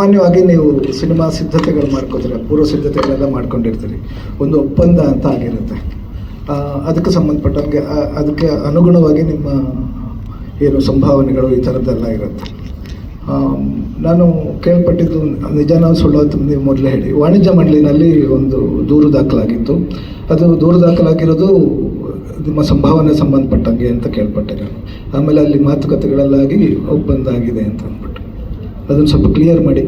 ಸಾಮಾನ್ಯವಾಗಿ ನೀವು ಸಿನಿಮಾ ಸಿದ್ಧತೆಗಳು ಮಾಡ್ಕೋತೀರ ಪೂರ್ವ ಸಿದ್ಧತೆಗಳೆಲ್ಲ ಮಾಡ್ಕೊಂಡಿರ್ತೀರಿ. ಒಂದು ಒಪ್ಪಂದ ಅಂತ ಆಗಿರುತ್ತೆ. ಅದಕ್ಕೆ ಸಂಬಂಧಪಟ್ಟಂಗೆ ಅದಕ್ಕೆ ಅನುಗುಣವಾಗಿ ನಿಮ್ಮ ಏನು ಸಂಭಾವನೆಗಳು ಈ ಥರದ್ದೆಲ್ಲ ಇರುತ್ತೆ. ನಾನು ಕೇಳ್ಪಟ್ಟಿದ್ದು ನಿಜಾನ ಸುಳ್ಳು ಅಂತ ನೀವು ಮೊದಲೇ ಹೇಳಿ. ವಾಣಿಜ್ಯ ಮಂಡಳಿನಲ್ಲಿ ಒಂದು ದೂರು ದಾಖಲಾಗಿತ್ತು. ಅದು ದೂರು ದಾಖಲಾಗಿರೋದು ನಿಮ್ಮ ಸಂಭಾವನೆ ಸಂಬಂಧಪಟ್ಟಂಗೆ ಅಂತ ಕೇಳ್ಪಟ್ಟೆ ನಾನು. ಆಮೇಲೆ ಅಲ್ಲಿ ಮಾತುಕತೆಗಳಲ್ಲಾಗಿ ಒಪ್ಪಂದ ಆಗಿದೆ ಅಂತ ಅಂದ್ಬಿಟ್ಟು. ಅದನ್ನು ಸ್ವಲ್ಪ ಕ್ಲಿಯರ್ ಮಾಡಿ.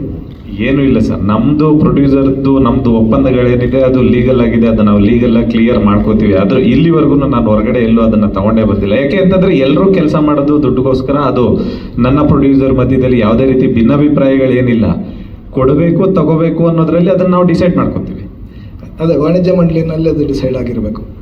ಏನು ಇಲ್ಲ ಸರ್. ನಮ್ದು ಪ್ರೊಡ್ಯೂಸರ್ದು ನಮ್ದು ಒಪ್ಪಂದಗಳೇನಿದೆ ಅದು ಲೀಗಲ್ ಆಗಿದೆ ಅದನ್ನ ನಾವು ಲೀಗಲ್ ಆಗಿ ಕ್ಲಿಯರ್ ಮಾಡ್ಕೋತೀವಿ. ಆದ್ರೆ ಇಲ್ಲಿವರೆಗೂ ನಾನು ಹೊರಗಡೆ ಎಲ್ಲೂ ಅದನ್ನ ತಗೊಂಡೇ ಬಂದಿಲ್ಲ. ಯಾಕೆ ಅಂತಂದ್ರೆ ಎಲ್ಲರೂ ಕೆಲಸ ಮಾಡೋದು ದುಡ್ಡುಗೋಸ್ಕರ ಅದು ನನ್ನ ಪ್ರೊಡ್ಯೂಸರ್ ಮಧ್ಯದಲ್ಲಿ ಯಾವುದೇ ರೀತಿ ಭಿನ್ನಾಭಿಪ್ರಾಯಗಳೇನಿಲ್ಲ. ಕೊಡಬೇಕು ತಗೋಬೇಕು ಅನ್ನೋದ್ರಲ್ಲಿ ಅದನ್ನ ನಾವು ಡಿಸೈಡ್ ಮಾಡ್ಕೋತೀವಿ. ಅದೇ ವಾಣಿಜ್ಯ ಮಂಡಳಿನಲ್ಲಿ ಅದು ಡಿಸೈಡ್ ಆಗಿರಬೇಕು.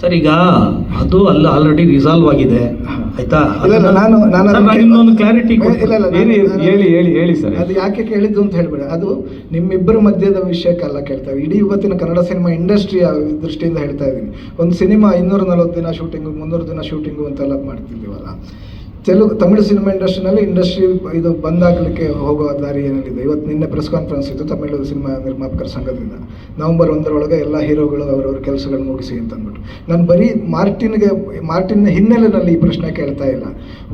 ಸರ್ ಈಗ ಅದು ಅಲ್ಲಿ ಆಲ್ರೆಡಿ ರಿಸಾಲ್ವ್ ಆಗಿದೆ. ಆಯ್ತಾ? ನಾನು ನಾನು ಕ್ಲಾರಿಟಿ ಹೇಳಿ ಹೇಳಿ ಹೇಳಿ ಸರ್. ಅದು ಯಾಕೆ ಕೇಳಿದ್ದು ಅಂತ ಹೇಳ್ಬೇಡ. ಅದು ನಿಮ್ಮಿಬ್ಬರ ಮಧ್ಯದ ವಿಷಯಕ್ಕೆಲ್ಲ ಕೇಳ್ತಾ. ಇಡೀ ಇವತ್ತಿನ ಕನ್ನಡ ಸಿನಿಮಾ ಇಂಡಸ್ಟ್ರಿಯ ದೃಷ್ಟಿಯಿಂದ ಹೇಳ್ತಾ ಇದ್ದೀನಿ. ಒಂದು ಸಿನಿಮಾ ಇನ್ನೂರ ನಲವತ್ತು ದಿನ ಶೂಟಿಂಗು ಮುನ್ನೂರು ದಿನ ಶೂಟಿಂಗು ಅಂತೆಲ್ಲ ಮಾಡ್ತಿದ್ದೀವಲ್ಲ. ತೆಲುಗು, ತಮಿಳು ಸಿನಿಮಾ ಇಂಡಸ್ಟ್ರಿನಲ್ಲಿ ಇಂಡಸ್ಟ್ರಿ ಇದು ಬಂದಾಗಲಿಕ್ಕೆ ಹೋಗೋ ದಾರಿ ಏನಲ್ಲಿದೆ? ಇವತ್ತು ನಿನ್ನೆ ಪ್ರೆಸ್ ಕಾನ್ಫರೆನ್ಸ್ ಇತ್ತು ತಮಿಳು ಸಿನಿಮಾ ನಿರ್ಮಾಪಕರ ಸಂಘದಿಂದ. ನವೆಂಬರ್ ಒಂದರೊಳಗೆ ಎಲ್ಲ ಹೀರೋಗಳು ಅವರವ್ರ ಕೆಲಸಗಳನ್ನು ಮುಗಿಸಿ ಅಂತ ಅಂದ್ಬಿಟ್ಟು ನಾನು ಬರೀ ಮಾರ್ಟಿನ್ಗೆ, ಮಾರ್ಟಿನ್ ಹಿನ್ನೆಲೆಯಲ್ಲಿ ಈ ಪ್ರಶ್ನೆ ಕೇಳ್ತಾ ಇಲ್ಲ.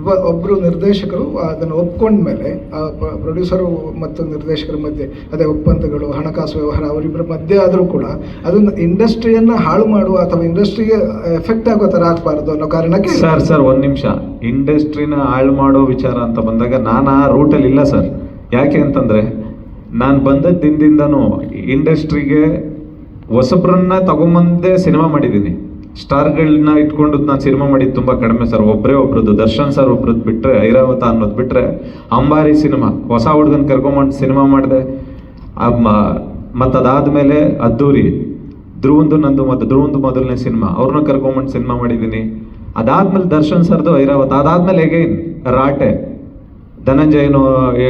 ಒಬ್ಬರು ನಿರ್ದೇಶಕರು ಅದನ್ನು ಒಪ್ಪಿಕೊಂಡ ಮೇಲೆ, ಆ ಪ್ರೊಡ್ಯೂಸರು ಮತ್ತು ನಿರ್ದೇಶಕರ ಮಧ್ಯೆ, ಅದೇ ಒಪ್ಪಂದಗಳು, ಹಣಕಾಸು ವ್ಯವಹಾರ, ಅವರಿಬ್ಬರ ಮಧ್ಯೆ ಆದರೂ ಕೂಡ ಅದನ್ನು ಇಂಡಸ್ಟ್ರಿಯನ್ನು ಹಾಳು ಮಾಡುವ ಅಥವಾ ಇಂಡಸ್ಟ್ರಿಗೆ ಎಫೆಕ್ಟ್ ಆಗೋ ಥರ ಆಗಬಾರ್ದು ಅನ್ನೋ ಕಾರಣಕ್ಕೆ ಸರ್ ಸರ್ ಒಂದು ನಿಮಿಷ. ಇಂಡಸ್ಟ್ರಿನ ಹಾಳು ಮಾಡೋ ವಿಚಾರ ಅಂತ ಬಂದಾಗ ನಾನು ಆ ರೂಟಲ್ಲಿ ಇಲ್ಲ ಸರ್. ಯಾಕೆ ಅಂತಂದರೆ, ನಾನು ಬಂದ ದಿನದಿಂದನೂ ಇಂಡಸ್ಟ್ರಿಗೆ ಹೊಸಬ್ರನ್ನ ತಗೊಂಬಂದೇ ಸಿನಿಮಾ ಮಾಡಿದ್ದೀನಿ. ಸ್ಟಾರ್ಗಳನ್ನ ಇಟ್ಕೊಂಡು ನಾನು ಸಿನಿಮಾ ಮಾಡಿದ್ದು ತುಂಬಾ ಕಡಿಮೆ ಸರ್. ಒಬ್ಬರೇ ಒಬ್ರದ್ದು, ದರ್ಶನ್ ಸರ್ ಒಬ್ರದ್ದು ಬಿಟ್ಟರೆ ಐರಾವತ ಅನ್ನೋದು ಬಿಟ್ಟರೆ ಅಂಬಾರಿ ಸಿನಿಮಾ, ಹೊಸ ಹುಡುಗನ ಕರ್ಕೊಂಬಂದು ಸಿನಿಮಾ ಮಾಡಿದೆ. ಮತ್ತು ಅದಾದ್ಮೇಲೆ ಅದ್ದೂರಿ, ಧ್ರುವಂದು ನಂದು ಮತ್ತು ಧ್ರುವಂದು ಮೊದಲನೇ ಸಿನಿಮಾ ಅವ್ರನ್ನ ಕರ್ಕೊಂಬಂದು ಸಿನಿಮಾ ಮಾಡಿದ್ದೀನಿ. ಅದಾದಮೇಲೆ ದರ್ಶನ್ ಸರ್ದು ಐರಾವತ್, ಅದಾದ್ಮೇಲೆ ಎಗೈನ್, ರಾಟೆ. ಧನಂಜಯನು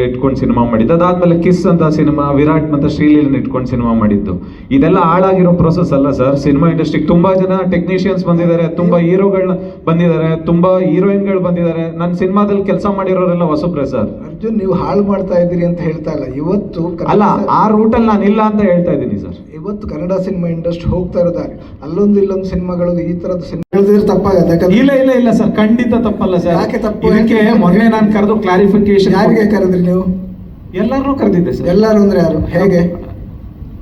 ಇಟ್ಕೊಂಡು ಸಿನಿಮಾ ಮಾಡಿದ್ದು. ಅದಾದ್ಮೇಲೆ ಕಿಸ್ ಅಂತ ಸಿನಿಮಾ ವಿರಾಟ್ ಮತ್ತು ಶ್ರೀಲೀಲನ್ ಇಟ್ಕೊಂಡು ಸಿನಿಮಾ ಮಾಡಿದ್ದು. ಇದೆಲ್ಲ ಹಾಳಾಗಿರೋ ಪ್ರೊಸೆಸ್ ಅಲ್ಲ ಸರ್ ಸಿನಿಮಾ ಇಂಡಸ್ಟ್ರಿಗೆ ತುಂಬಾ ಜನ ಟೆಕ್ನಿಷಿಯನ್ಸ್ ಬಂದಿದ್ದಾರೆ ತುಂಬಾ ಹೀರೋಗಳನ್ನ ಬಂದಿದ್ದಾರೆ ತುಂಬಾ ಹೀರೋಯಿನ್ಗಳು ಬಂದಿದ್ದಾರೆ. ನನ್ನ ಸಿನಿಮಾದಲ್ಲಿ ಕೆಲಸ ಮಾಡಿರೋರೆಲ್ಲ ಹೊಸಬ್ರೆ ಸರ್ ಅರ್ಜುನ್ ನೀವು ಹಾಳು ಮಾಡ್ತಾ ಇದ್ದೀರಿ ಅಂತ ಹೇಳ್ತಾ ಇಲ್ಲ. ಇವತ್ತು ಅಲ್ಲ ಆ ರೂಟಲ್ಲಿ ನಾನು ಇಲ್ಲ ಅಂತ ಹೇಳ್ತಾ ಇದ್ದೀನಿ ಸರ್ ಇವತ್ತು ಕನ್ನಡ ಸಿನಿಮಾ ಇಂಡಸ್ಟ್ರಿ ಹೋಗ್ತಾ ಇರೋದಾರೆ ಅಲ್ಲೊಂದು ಇಲ್ಲೊಂದು ಸಿನಿಮಾಗಳು ಈ ತರದ ಸಿನಿಮಾ ಹೇಳಿದ್ರೆ ತಪ್ಪಾಗತ್ತೆ ಯಾಕಂದ್ರೆ ಇಲ್ಲ ಇಲ್ಲ ಇಲ್ಲ ಸರ್ ಖಂಡಿತ ತಪ್ಪಲ್ಲ ಸರ್. ಯಾಕೆ ತಪ್ಪು? ಇದಕ್ಕೆ ಮೊನ್ನೆ ನಾನು ಕರೆದು ಕ್ಲಾರಿಫಿಕೇಶನ್ ಯಾರಿಗೆ ಕರೆದ್ರಿ ನೀವು? ಕರೆದಿದ್ದೆ ಸರ್. ಎಲ್ಲರೂ ಅಂದ್ರೆ ಯಾರು? ಹೇಗೆ?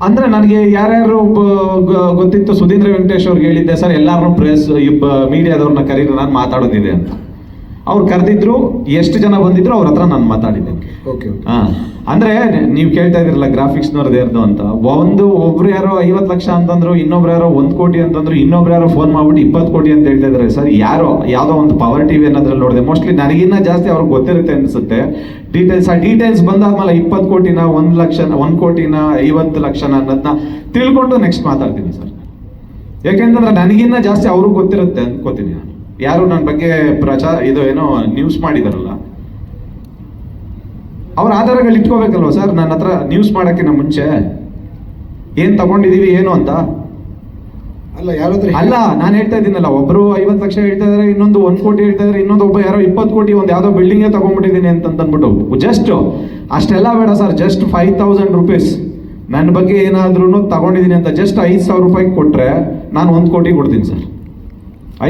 ಅಂದ್ರೆ ನನಗೆ ಯಾರ್ಯಾರು ಬ- ಗ- ಗೊತ್ತಿತ್ತು ಸುಧೀಂದ್ರ ವೆಂಕಟೇಶ್ ಅವ್ರಿಗೆ ಹೇಳಿದ್ದೆ ಸರ್ ಎಲ್ಲಾರು ಪ್ರೆಸ್ ಮೀಡಿಯಾದವ್ರನ್ನ ಕರೀರಿ ನಾನು ಮಾತಾಡೋದಿದೆ ಅಂತ. ಅವ್ರು ಕರೆದಿದ್ರು ಎಷ್ಟು ಜನ ಬಂದಿದ್ರು ಅವ್ರ ಹತ್ರ ನಾನು ಮಾತಾಡಿದ್ದೆ. ಹಾ. ಅಂದ್ರೆ ನೀವು ಕೇಳ್ತಾ ಇದ್ರಲ್ಲ ಗ್ರಾಫಿಕ್ಸ್ನವ್ರದ್ದು ಯಾರ್ದು ಅಂತ. ಒಂದು ಒಬ್ರು ಯಾರೋ ಐವತ್ತು ಲಕ್ಷ ಅಂತಂದ್ರು, ಇನ್ನೊಬ್ರು ಯಾರೋ ಒಂದ್ ಕೋಟಿ ಅಂತಂದ್ರು, ಇನ್ನೊಬ್ರು ಯಾರೋ ಫೋನ್ ಮಾಡ್ಬಿಟ್ಟು ಇಪ್ಪತ್ತು ಕೋಟಿ ಅಂತ ಹೇಳ್ತಾ ಇದಾರೆ. ಸರ್, ಯಾರೋ, ಯಾವ್ದೋ ಒಂದು ಪವರ್ ಟಿವಿ ಅನ್ನೋದ್ರಲ್ಲಿ ನೋಡಿದೆ. ಮೋಸ್ಟ್ಲಿ ನನಗಿನ್ನ ಜಾಸ್ತಿ ಅವ್ರಿಗೆ ಗೊತ್ತಿರುತ್ತೆ ಅನ್ಸುತ್ತೆ. ಡೀಟೇಲ್ಸ್ ಆ ಡೀಟೇಲ್ಸ್ ಬಂದಾದ್ಮೇಲೆ ಇಪ್ಪತ್ತು ಕೋಟಿನ, ಒಂದ್ ಲಕ್ಷ, ಒಂದ್ ಕೋಟಿನ, ಐವತ್ತು ಲಕ್ಷನ ಅನ್ನೋದನ್ನ ತಿಳ್ಕೊಂಡು ನೆಕ್ಸ್ಟ್ ಮಾತಾಡ್ತೀನಿ ಸರ್. ಯಾಕೆಂತಂದ್ರೆ ನನಗಿನ್ನ ಜಾಸ್ತಿ ಅವ್ರಿಗೆ ಗೊತ್ತಿರುತ್ತೆ ಅನ್ಕೋತೀನಿ ನಾನು. ಯಾರು ನನ್ನ ಬಗ್ಗೆ ಪ್ರಚಾರ, ಇದು ಏನೋ ನ್ಯೂಸ್ ಮಾಡಿದಾರಲ್ಲ. ಅವ್ರ ಆಧಾರಗಳು ಇಟ್ಕೋಬೇಕಲ್ವ ಸರ್? ನನ್ನ ಹತ್ರ ನ್ಯೂಸ್ ಮಾಡೋಕ್ಕಿಂತ ಮುಂಚೆ. ಏನು ತಗೊಂಡಿದೀವಿ ಏನು ಅಂತ? ಅಲ್ಲ ಯಾರಾದ್ರೂ ಅಲ್ಲ ನಾನು ಹೇಳ್ತಾ ಇದ್ದೀನಲ್ಲ ಒಬ್ಬರು ಐವತ್ತು ಲಕ್ಷ ಹೇಳ್ತಾ ಇದಾರೆ ಇನ್ನೊಂದು ಒಂದು ಕೋಟಿ ಹೇಳ್ತಾ ಇದಾರೆ ಇನ್ನೊಂದು ಒಬ್ಬ ಯಾರೋ ಇಪ್ಪತ್ತು ಕೋಟಿ ಒಂದು ಯಾವುದೋ ಬಿಲ್ಡಿಂಗ್ ತಗೊಂಡ್ಬಿಟ್ಟಿದ್ದೀನಿ ಅಂತ ಅಂದ್ಬಿಟ್ಟು ಜಸ್ಟ್ ಅಷ್ಟೆಲ್ಲ ಬೇಡ sir just five thousand rupees ನನ್ನ ಬಗ್ಗೆ ಏನಾದ್ರೂ ತಗೊಂಡಿದ್ದೀನಿ ಅಂತ ಜಸ್ಟ್ ಐದು ಸಾವಿರ ರೂಪಾಯಿ ಕೊಟ್ರೆ ನಾನು ಒಂದು ಕೋಟಿ ಕೊಡ್ತೀನಿ ಸರ್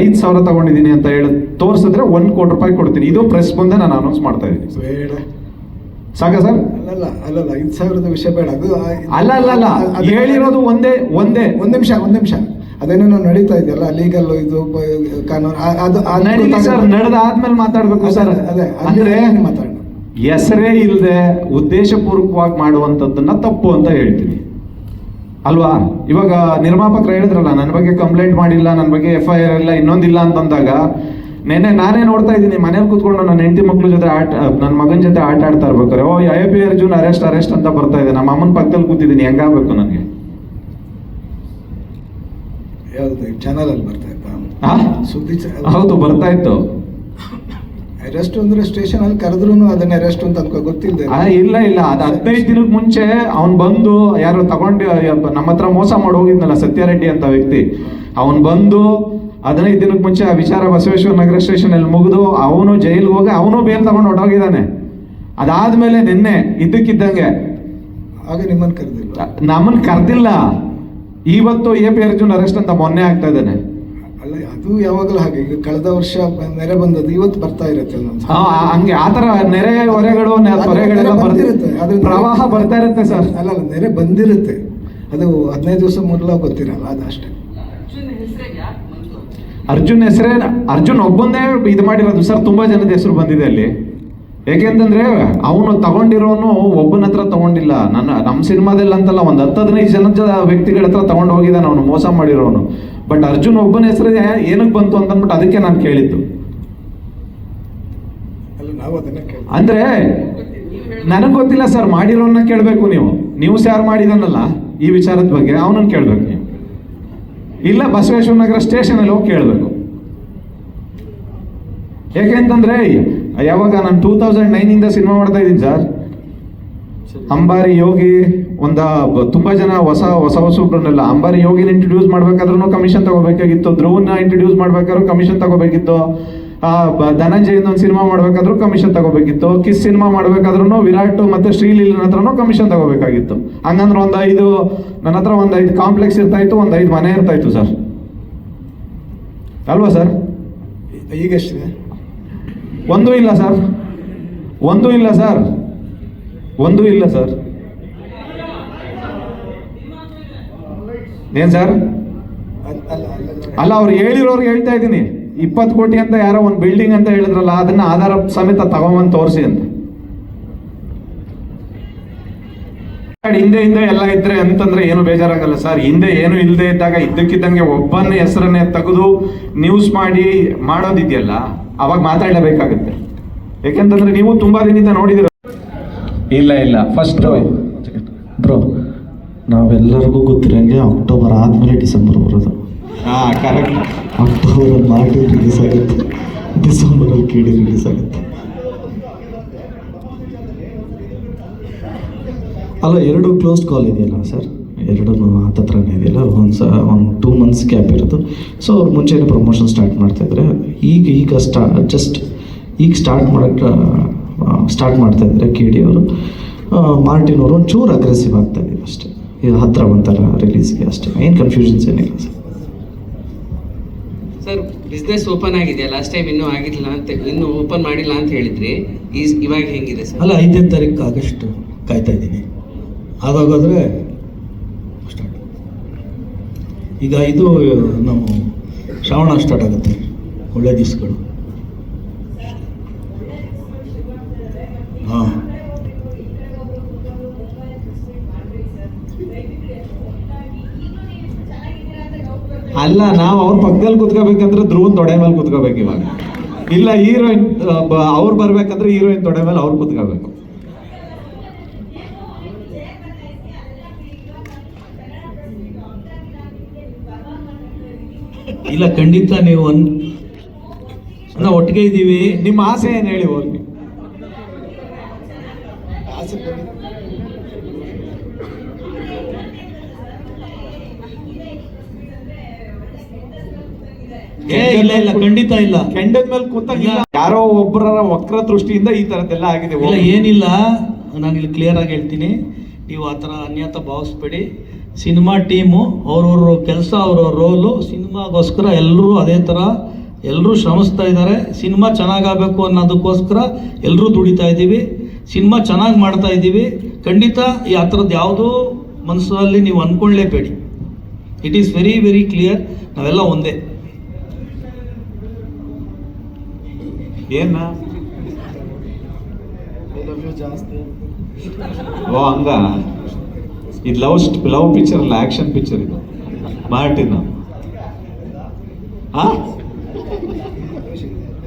ಐದು ಸಾವಿರ ತಗೊಂಡಿದ್ದೀನಿ ಅಂತ ಹೇಳಿ ತೋರಿಸಿದ್ರೆ ಒಂದು ಕೋಟಿ ರೂಪಾಯಿ ಕೊಡ್ತೀನಿ. ಇದು ಪ್ರೆಸ್ ಮುಂದೆ ನಾನು ಅನೌನ್ಸ್ ಮಾಡ್ತಾ ಇದ್ದೀನಿ. ಸಾಕ ಸರ್? ಅಲ್ಲಲ್ಲ ಅಲ್ಲಲ್ಲ ಐದು ಸಾವಿರದ ವಿಷಯ ಬೇಡ. ಅದು ಅಲ್ಲ ಅಲ್ಲ ಅಲ್ಲ. ಅದು- ಹೇಳಿರೋದು ಒಂದೇ ಒಂದೇ. ಒಂದ್ ನಿಮಿಷ ಒಂದ್ ನಿಮಿಷ. ಅದೇನೇನೋ ನಡೀತಾ ಇದೆಯಲ್ಲ ಲೀಗಲ್ ಇದು ಕಾನೂನು ಅದು ನಡೀಲಿ ಸರ್. ನಡೆದಾದ್ಮೇಲೆ ಮಾತಾಡ್ಬೇಕು ಸರ್. ಅದೇ ಅಂದ್ರೆ ಮಾತಾಡೋಣ. ಹೆಸರೇ ಇಲ್ಲದೆ ಉದ್ದೇಶಪೂರ್ವಕವಾಗಿ ಮಾಡುವಂಥದ್ದನ್ನ ತಪ್ಪು ಅಂತ ಹೇಳ್ತೀನಿ. ಅಲ್ವಾ? ಇವಾಗ ನಿರ್ಮಾಪಕರು ಹೇಳಿದ್ರಲ್ಲ ನನ್ನ ಬಗ್ಗೆ ಕಂಪ್ಲೇಂಟ್ ಮಾಡಿಲ್ಲ ನನ್ನ ಬಗ್ಗೆ ಎಫ್ ಐ ಆರ್ ಇಲ್ಲ ಇನ್ನೊಂದಿಲ್ಲ ಅಂತಂದಾಗ ನೆನ್ನೆ ನಾನೇ ನೋಡ್ತಾ ಇದ್ದೀನಿ ಮನೇಲಿ ಕುತ್ಕೊಂಡು ನನ್ನ ಹೆಂಡತಿ ಮಕ್ಕಳ ಜೊತೆ ಆಟ ನನ್ನ ಮಗನ ಜೊತೆ ಆಟ ಆಡ್ತಾ ಇರ್ಬೇಕಾರೆ O I P Arjun arrest arrest ಅಂತ ಬರ್ತಾ ಇದೆ ನಮ್ಮ ಅಮ್ಮನ ಪಕ್ಕದಲ್ಲಿ ಕೂತಿದ್ದೀನಿ ಹೆಂಗಾಗಬೇಕು ನನಗೆ? ಚಾನಲ್ ಅಲ್ಲಿ ಬರ್ತಾ ಇತ್ತಾ? ಸುದ್ದಿ ಹೌದು ಬರ್ತಾ ಇತ್ತು. ಅರೆಸ್ಟ್ ಅಂದ್ರೆ ಸ್ಟೇಷನ್ ಅಲ್ಲಿ ಕರೆದ್ರು ಅದನ್ನ ಅರೆಸ್ಟ್ ಅಂತ ಅನ್ಕೋ ಗೊತ್ತಿಲ್ಲ ಇಲ್ಲ ಇಲ್ಲ ಅದು ಹದಿನೈದು ದಿನಕ್ಕೆ ಮುಂಚೆ ಅವ್ನು ಬಂದು ಯಾರು ತಗೊಂಡು ನಮ್ಮ ಹತ್ರ ಮೋಸ ಮಾಡಿ ಹೋಗಿದ್ನಲ್ಲ ಸತ್ಯರೆಡ್ಡಿ ಅಂತ ವ್ಯಕ್ತಿ ಅವನು ಬಂದು ಹದಿನೈದು ದಿನಕ್ಕೆ ಮುಂಚೆ ಆ ವಿಚಾರ ಬಸವೇಶ್ವರ ನಗರ ಸ್ಟೇಷನಲ್ಲಿ ಮುಗಿದು ಅವನು ಜೈಲಿಗೆ ಹೋಗಿ ಅವನು ಬೇಲ್ ತಗೊಂಡು ಹೊಟ್ಟೋಗಿದ್ದಾನೆ ಅದಾದ್ಮೇಲೆ ನಿನ್ನೆ ಇದ್ದಕ್ಕಿದ್ದಂಗೆ ಆಗ ನಿಮ್ಮನ್ನ ಕರೆದಿಲ್ಲ. ನಮ್ಮನ್ನ ಕರೆದಿಲ್ಲ. ಇವತ್ತು ಎ ಪಿ ಅರ್ಜುನ್ ಅರೆಸ್ಟ್ ಅಂತ ಮೊನ್ನೆ ಆಗ್ತಾ ಇದ್ದಾನೆ. ಅಲ್ಲ ಅದು ಯಾವಾಗಲೂ ಹಾಗೆ. ಈಗ ಕಳೆದ ವರ್ಷ ನೆರೆ ಬಂದದ್ದು ಇವತ್ತು ಬರ್ತಾ ಇರುತ್ತೆ ಹಂಗೆ ಆ, ಥರ ಆತರ ನೆರೆ ಹೊರೆಗಳು ಹೊರೆಗಳೆಲ್ಲ ನೆರೆ ಬರ್ತಿ- ಅದು ಪ್ರವಾಹ ಬರ್ತಾ ಇರುತ್ತೆ ಸರ್. ಅಲ್ಲ ಅಲ್ಲ ನೆರೆ ಬಂದಿರುತ್ತೆ. ಅದು ಹದಿನೈದು ದಿವಸ ಮೊದಲ ಗೊತ್ತಿರಲ್ಲ ಅದು ಅಷ್ಟೇ. ಅರ್ಜುನ್ ಹೆಸರೇ ಅರ್ಜುನ್ ಒಬ್ಬಂದೇ ಇದು ಮಾಡಿರೋದು. ಸರ್ ತುಂಬಾ ಜನದ ಹೆಸರು ಬಂದಿದೆ ಅಲ್ಲಿ. ಏಕೆಂತಂದ್ರೆ ಅವನು ತಗೊಂಡಿರೋನು ಒಬ್ಬನ ಹತ್ರ ತಗೊಂಡಿಲ್ಲ. ನನ್ನ ನಮ್ಮ ಸಿನಿಮಾದಲ್ಲಿ ಅಂತಲ್ಲ ಒಂದು ಹತ್ತು ಹದಿನೈದು ಜನದ ವ್ಯಕ್ತಿಗಳ ಹತ್ರ ತಗೊಂಡು ಹೋಗಿದ್ದಾನೆ ಅವನು ಮೋಸ ಮಾಡಿರೋನು. ಬಟ್ ಅರ್ಜುನ್ ಒಬ್ಬನ ಹೆಸರು ಏನಕ್ಕೆ ಬಂತು ಅಂತಂದ್ಬಿಟ್ಟು ಅದಕ್ಕೆ ನಾನು ಕೇಳಿದ್ದು. ಅಂದ್ರೆ ನನಗೆ ಗೊತ್ತಿಲ್ಲ ಸರ್ ಮಾಡಿರೋನ್ನ ಕೇಳಬೇಕು ನೀವು. ನೀವು ಯಾರು ಮಾಡಿದನಲ್ಲ ಈ ವಿಚಾರದ ಬಗ್ಗೆ ಅವನನ್ನು ಕೇಳಬೇಕು ಇಲ್ಲ ಬಸವೇಶ್ವರ ನಗರ ಸ್ಟೇಷನ್ ಅಲ್ಲಿ ಹೋಗಿ ಕೇಳಬೇಕು. ಯಾಕೆಂತಂದ್ರೆ ಯಾವಾಗ ನಾನು ಟೂ ತೌಸಂಡ್ ನೈನಿಂದ ಸಿನಿಮಾ ಮಾಡ್ತಾ ಇದ್ದೀನಿ ಸರ್ ಅಂಬಾರಿ ಯೋಗಿ ಒಂದ ತುಂಬಾ ಜನ ಹೊಸ ಹೊಸ ಹೊಸಬ್ರನ್ನೆಲ್ಲ ಅಂಬಾರಿ ಯೋಗಿನ ಇಂಟ್ರೊಡ್ಯೂಸ್ ಮಾಡ್ಬೇಕಾದ್ರೂ ಕಮಿಷನ್ ತಗೋಬೇಕಾಗಿತ್ತು ಧ್ರುವನ್ನ ಇಂಟ್ರೊಡ್ಯೂಸ್ ಮಾಡ್ಬೇಕಾದ್ರೂ ಕಮಿಷನ್ ತಗೋಬೇಕಿತ್ತು. ಧನಂಜಯನ ಒಂದು ಸಿನಿಮಾ ಮಾಡ್ಬೇಕಾದ್ರೂ ಕಮಿಷನ್ ತಗೋಬೇಕಿತ್ತು. ಕಿಸ್ ಸಿನಿಮಾ ಮಾಡ್ಬೇಕಾದ್ರೂ ವಿರಾಟ್ ಮತ್ತೆ ಶ್ರೀಲೀಲನ ಹತ್ರನೂ ಕಮಿಷನ್ ತಗೋಬೇಕಾಗಿತ್ತು. ಹಂಗಂದ್ರೆ ಒಂದು ಐದು ನನ್ನ ಹತ್ರ ಒಂದು ಐದು ಕಾಂಪ್ಲೆಕ್ಸ್ ಇರ್ತಾ ಇತ್ತು ಒಂದ್ ಐದು ಮನೆ ಇರ್ತಾ ಇತ್ತು ಸರ್. ಅಲ್ವಾ ಸರ್? ಈಗ ಎಷ್ಟಿದೆ ಒಂದು ಇಲ್ಲ ಸರ್. ಒಂದು ಇಲ್ಲ ಸರ್. ಒಂದು ಇಲ್ಲ ಸರ್. ಏನ್ ಸರ್? ಅಲ್ಲ ಅವ್ರು ಹೇಳಿರೋರ್ಗೆ ಹೇಳ್ತಾ ಇದ್ದೀನಿ. ಇಪ್ಪತ್ತು ಕೋಟಿ ಅಂತ ಯಾರೋ ಒಂದು ಬಿಲ್ಡಿಂಗ್ ಅಂತ ಹೇಳಿದ್ರಲ್ಲ ಅದನ್ನ ಆಧಾರ ಸಮೇತ ತಗೊಂಬಂದು ತೋರಿಸಿ ಅಂತ ಹಿಂದೆ ಹಿಂದೆ ಎಲ್ಲ ಇದ್ರೆ ಅಂತಂದ್ರೆ ಏನು ಬೇಜಾರಾಗಲ್ಲ ಸರ್. ಹಿಂದೆ ಏನು ಇಲ್ಲದೆ ಇದ್ದಾಗ ಇದ್ದಕ್ಕಿದ್ದಂಗೆ ಒಬ್ಬನ ಹೆಸರನ್ನೇ ತೆಗೆದು ನ್ಯೂಸ್ ಮಾಡಿ ಮಾಡೋದಿದೆಯಲ್ಲ ಅವಾಗ ಮಾತಾಡಲೇಬೇಕಾಗುತ್ತೆ. ಯಾಕೆಂತಂದ್ರೆ ನೀವು ತುಂಬಾ ದಿನದಿಂದ ನೋಡಿದಿರ ಇಲ್ಲ ಇಲ್ಲ. ಫಸ್ಟ್ ಬ್ರೋ ನಾವೆಲ್ಲರಿಗೂ ಗೊತ್ತಿರಂಗೆ ಅಕ್ಟೋಬರ್ ಆದ್ಮೇಲೆ ಡಿಸೆಂಬರ್ ಬರೋದು. ಹಾ ಕರೆಕ್ಟ್ ರಿಲೀಸ್ ಆಗುತ್ತೆ. ಡಿಸೆಂಬರಲ್ಲಿ ಕೇಳಿ ರಿಲೀಸ್ ಆಗುತ್ತೆ. ಅಲ್ಲ, ಎರಡು ಕ್ಲೋಸ್ ಕಾಲ್ ಇದೆಯಲ್ಲ ಸರ್ ಎರಡೂ ಹತ್ತತ್ರನೇ ಇದೆಯಲ್ಲ? ಒಂದು ಸ ಒಂದು ಟೂ ಮಂತ್ಸ್ ಗ್ಯಾಪ್ ಇರೋದು. ಸೊ ಅವ್ರು ಮುಂಚೆನೇ ಪ್ರಮೋಷನ್ ಸ್ಟಾರ್ಟ್ ಮಾಡ್ತಾಯಿದ್ರೆ ಈಗ ಈಗ ಸ್ಟಾ ಜಸ್ಟ್ ಈಗ ಸ್ಟಾರ್ಟ್ ಮಾಡೋಕ್ಕೆ ಸ್ಟಾರ್ಟ್ ಮಾಡ್ತಾ ಇದ್ದಾರೆ ಕೆ ಡಿ ಅವರು ಮಾರ್ಟಿನವರು ಒಂಚೂರು ಅಗ್ರೆಸಿವ್ ಆಗ್ತಾ ಇದ್ದೀವಿ ಅಷ್ಟೇ. ಇದು ಹತ್ತಿರ ಒಂಥರ ರಿಲೀಸ್ಗೆ ಅಷ್ಟೇ. ಏನು ಕನ್ಫ್ಯೂಷನ್ಸ್ ಏನಿಲ್ಲ ಸರ್ ಸರ್ ಬಿಸ್ನೆಸ್ ಓಪನ್ ಆಗಿದೆ ಲಾಸ್ಟ್ ಟೈಮ್ ಇನ್ನೂ ಆಗಿಲ್ಲ ಅಂತ, ಇನ್ನೂ ಓಪನ್ ಮಾಡಿಲ್ಲ ಅಂತ ಹೇಳಿದ್ರಿ. ಈಸ್ ಇವಾಗ ಹೆಂಗಿದೆ ಸರ್? ಅಲ್ಲ, ಐದನೇ ತಾರೀಕು ಆಗಸ್ಟ್ ಕಾಯ್ತಾ ಇದ್ದೀನಿ. ಅದಾಗಾದ್ರೆ ಸ್ಟಾರ್ಟ್ ಈಗ ಇದು ನಾವು ಶ್ರಾವಣ ಸ್ಟಾರ್ಟ್ ಆಗುತ್ತೆ. ಒಳ್ಳೆ ದಿವಸಗಳು. ಅಲ್ಲ, ನಾವು ಅವ್ರ ಪಕ್ಕದಲ್ಲಿ ಕುತ್ಕೋಬೇಕಂದ್ರೆ ಧ್ರುವನ್ ತೊಡೆ ಮೇಲೆ ಕುತ್ಕೋಬೇಕು ಇವಾಗ. ಇಲ್ಲ, ಹೀರೋಯಿನ್ ಅವ್ರು ಬರ್ಬೇಕಂದ್ರೆ ಹೀರೋಯಿನ್ ತೊಡೆ ಮೇಲೆ ಅವ್ರು ಕುತ್ಕೋಬೇಕು. ಇಲ್ಲ, ಖಂಡಿತ ನೀವು ನಾವು ಒಟ್ಟಿಗೆ ಇದ್ದೀವಿ ನಿಮ್ಮ ಆಸೆ ಏನು ಹೇಳಿ ಹೋಗಿ ಆಸೆ ಬಂದಿದೆ. ಏ ಇಲ್ಲ ಇಲ್ಲ ಖಂಡಿತ ಇಲ್ಲ. ಕೆಂಡದ ಮೇಲೆ ಕೂತಾಗಿಲ್ಲ. ಯಾರೋ ಒಬ್ಬರ ವಕ್ರ ದೃಷ್ಟಿಯಿಂದ ಈ ತರದ್ದೆಲ್ಲ ಆಗಿದೆ. ಇಲ್ಲ ಏನಿಲ್ಲ. ನಾನು ಇಲ್ಲಿ ಕ್ಲಿಯರ್ ಆಗಿ ಹೇಳ್ತೀನಿ. ನೀವು ಆ ಥರ ಅನ್ಯತ ಭಾವಿಸ್ಬೇಡಿ. ಸಿನಿಮಾ ಟೀಮು ಅವ್ರವ್ರ ಕೆಲಸ ಅವ್ರವ್ರ ರೋಲು ಸಿನಿಮಾಗೋಸ್ಕರ ಎಲ್ಲರೂ ಅದೇ ಥರ ಎಲ್ಲರೂ ಶ್ರಮಿಸ್ತಾ ಇದ್ದಾರೆ. ಸಿನಿಮಾ ಚೆನ್ನಾಗಾಗಬೇಕು ಅನ್ನೋದಕ್ಕೋಸ್ಕರ ಎಲ್ಲರೂ ದುಡಿತಾ ಇದ್ದೀವಿ. ಸಿನಿಮಾ ಚೆನ್ನಾಗಿ ಮಾಡ್ತಾ ಇದ್ದೀವಿ. ಖಂಡಿತ ಈ ಆ ಥರದ್ದು ಯಾವುದೂ ಮನಸ್ಸಲ್ಲಿ ನೀವು ಅಂದ್ಕೊಳ್ಳೇಬೇಡಿ it is very very clear ನಾವೆಲ್ಲ ಒಂದೇ. ಏನ? ಓ, ಹಂಗ. ಇದು ಲವ್ ಲವ್ ಪಿಕ್ಚರ್ ಅಲ್ಲ ಆಕ್ಷನ್ ಪಿಕ್ಚರ್ ಇದು. ಮಾರ್ಟಿನ. ಹಾ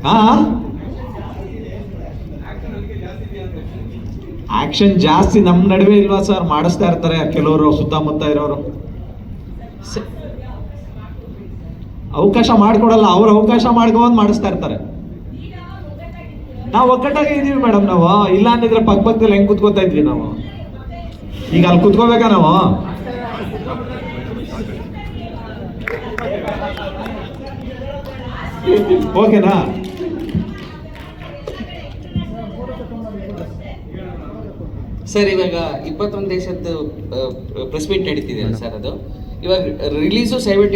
ಹಾ ಆಕ್ಷನ್ ಜಾಸ್ತಿ ನಮ್ಮ ನಡುವೆ ಇಲ್ವಾ ಸರ್ ಮಾಡಿಸ್ತಾ ಇರ್ತಾರೆ ಕೆಲವರು, ಸುತ್ತಮುತ್ತ ಇರೋರು. ಅವಕಾಶ ಮಾಡ್ಕೊಡಲ್ಲ, ಅವ್ರು ಅವಕಾಶ ಮಾಡ್ಕೊಂಡು ಮಾಡಿಸ್ತಾ ಇರ್ತಾರೆ. ನಾವು ಒಗ್ಗಟ್ಟಾಗ ಇದೀವಿ ಮೇಡಮ್ ನಾವು. ಇಲ್ಲ ಅಂದಿದ್ರೆ ಪಕ್ಕ ಪಕ್ಕದಲ್ಲಿ ಹೆಂಗ್ ಕುತ್ಕೋತಾ ಇದ್ವಿ ನಾವು? ಈಗ ಅಲ್ಲಿ ಕುತ್ಕೋಬೇಕಾ ನಾವು? ಓಕೆನಾ? ಸರ್, ಇವಾಗ ಇಪ್ಪತ್ತೊಂದು ದೇಶದ್ದು ಪ್ರೆಸ್ ಮೀಟ್ ನಡೀತಿದೆ ಸರ್ ಅದು? ಇವಾಗ ರಿಲೀಸು ಸೆವೆಂಟಿ